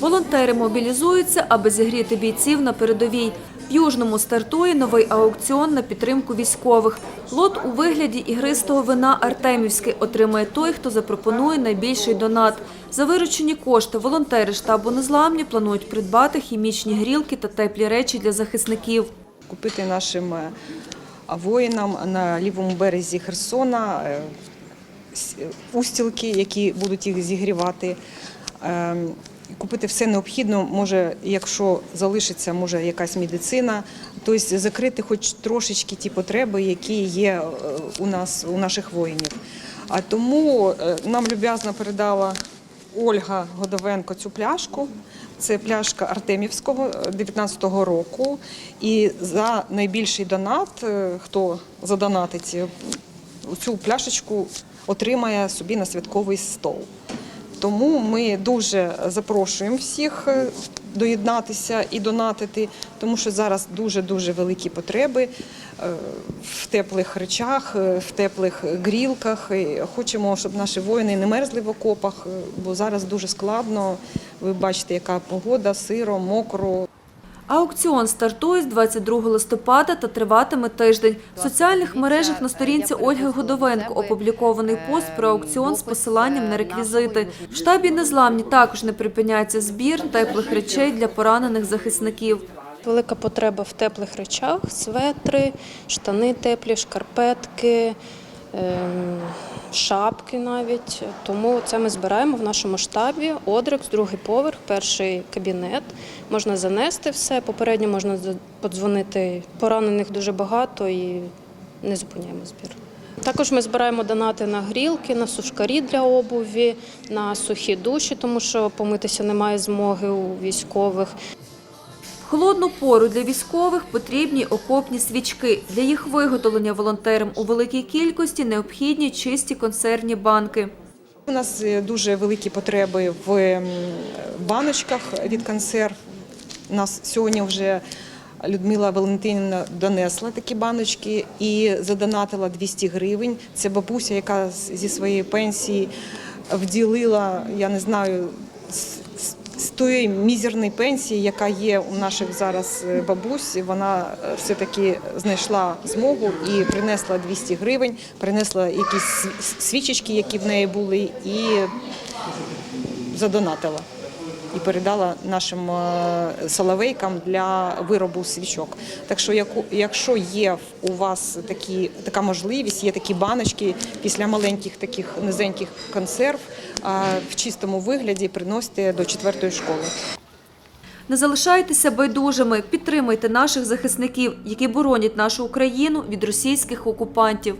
Волонтери мобілізуються, аби зігріти бійців на передовій. В Южному стартує новий аукціон на підтримку військових. Лот у вигляді ігристого вина Артемівське отримає той, хто запропонує найбільший донат. За виручені кошти волонтери штабу «Незламні» планують придбати хімічні грілки та теплі речі для захисників. купити нашим е, воїнам на лівому березі Херсона е, устілки, які будуть їх зігрівати. Е, Купити все необхідне, може, якщо залишиться, може якась медицина, тобто закрити хоч трошечки ті потреби, які є е, у нас, у наших воїнів. А тому е, нам люб'язно передала Ольга Годовенко цю пляшку. Це пляшка Артемівського 19-го року. І за найбільший донат, е, хто задонатить, е, цю пляшечку отримає собі на святковий стол. Тому ми дуже запрошуємо всіх е, доєднатися і донатити, тому що зараз дуже-дуже великі потреби е, в теплих речах, е, в теплих грілках. І хочемо, щоб наші воїни не мерзли в окопах, бо зараз дуже складно. Ви бачите, яка погода, сиро, мокро. Аукціон стартує з 22 листопада та триватиме тиждень. В соціальних мережах на сторінці Ольги Годовенко опублікований пост про аукціон з посиланням на реквізити. В штабі «Незламні» також не припиняється збір теплих речей для поранених захисників. Велика потреба в теплих речах: светри, штани теплі, шкарпетки, шапки навіть. Тому це ми збираємо в нашому штабі. Одрекс, другий поверх, перший кабінет. Можна занести все. Попередньо можна подзвонити. Поранених дуже багато і не зупиняємо збір. Також ми збираємо донати на грілки, на сушкарі для обуві, на сухі душі, тому що помитися немає змоги у військових. Холодну пору для військових потрібні окопні свічки. Для їх виготовлення волонтерам у великій кількості необхідні чисті консервні банки. У нас е, дуже великі потреби в баночках від консерв. У нас сьогодні вже Людмила Валентинівна донесла такі баночки і задонатила 200 гривень. Це бабуся, яка зі своєї пенсії вділила, я не знаю, з- тої мізерної пенсії, яка є у наших зараз е, бабусь, вона е, все-таки знайшла змогу і принесла 200 гривень, принесла якісь свічечки, які в неї були, і задонатила. І передала нашим е, соловейкам для виробу свічок. Так що, якщо є у вас такі, така можливість, є такі баночки після маленьких таких низеньких консерв е, в чистому вигляді, приносите до четвертої школи. Не залишайтеся байдужими, підтримуйте наших захисників, які боронять нашу Україну від російських окупантів.